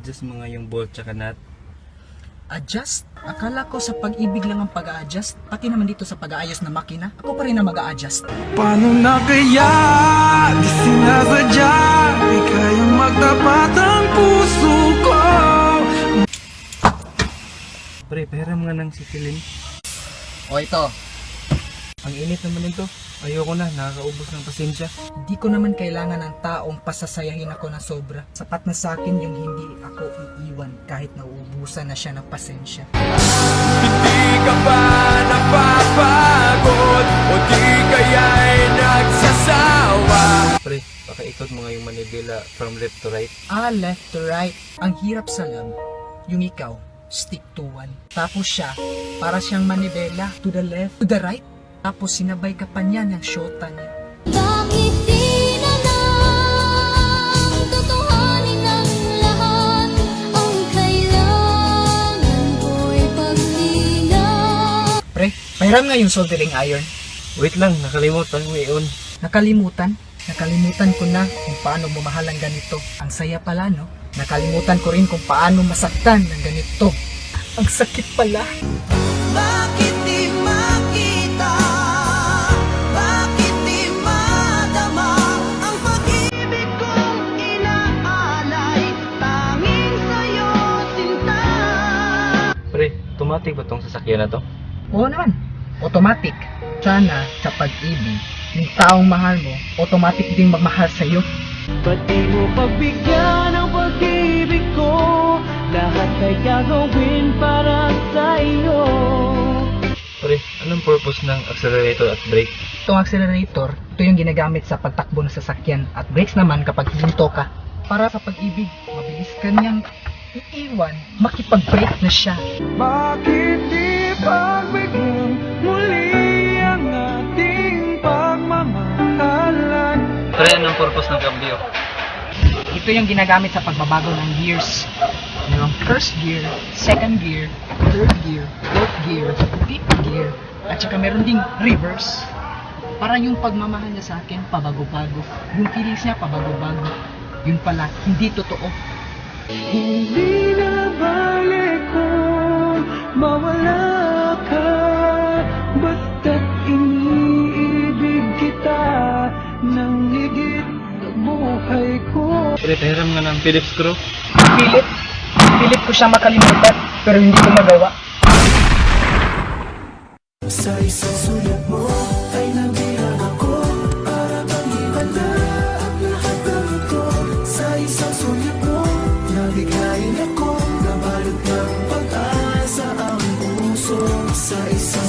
i-adjust mo nga yung bolt tsaka nut. Adjust? Akala ko sa pag-ibig lang ang pag-a-adjust. Pati naman dito sa pag-aayos ng makina. Ako pa rin na mag-a-adjust. Paano na kaya Di sinasadya Di kayang magtapat ang puso ko Pre, pahiram nga ng sitilin. O ito, Ang init naman nito. Ayoko na, nakakaubos ng pasensya. Di ko naman kailangan ng taong pasasayahin ako na sobra. Sapat na sa akin yung hindi ako iiwan kahit nauubusan na siya ng pasensya. Di ka ba napapagod O di kaya'y nagsasawa Pre, pakiikot mo nga yung manibela from left to right. Ah, left to right. Ang hirap sa love, yung ikaw, stick to one. Tapos siya, para siyang manibela, to the left, to the right. Tapos sinabay ka pa niya ng shota niya. Bakit di na lang Tutuhanin ang lahat Ang kailangan ko'y paglinaw Pre, pahiram nga yung soldering iron. Wait lang, nakalimutan mo yun. Nakalimutan? Nakalimutan ko na kung paano bumahal ang ganito. Ang saya pala, no? Nakalimutan ko rin kung paano masaktan ng ganito. Ang sakit pala. Automatic ba tong sasakyan na to? Oo naman. Automatic. Sana sa pag-ibig, yung taong mahal mo, automatic ding magmahal sa'yo. Ba't di mo pagbigyan ang pag-ibig ko Lahat ay gagawin para sa'yo Pre, anong purpose ng accelerator at brake? Itong accelerator, ito yung ginagamit sa pagtakbo ng sasakyan at brakes naman kapag hinto ka. Para sa pag-ibig, mabilis ka niyang iiwan, makipag-brake na siya. Bakit di pagbigyan muli ang ating pagmamahalan Pre, anong purpose ng cambio? Ito yung ginagamit sa pagbabago ng gears. Merong first gear, second gear, third gear, fourth gear, fifth gear, at saka meron ding reverse. Para yung pagmamahal niya sa akin, pabago-bago. Yung feelings niya, pabago-bago. Yun pala, hindi totoo. Hindi na balik kung mawala ka Basta't iniibig kita ng higit buhay ko nga ng Phillips screw. Pilit. Pilit ko siya makalimutan, pero hindi ko magawa. Sa isang sulat mo sorry, sorry.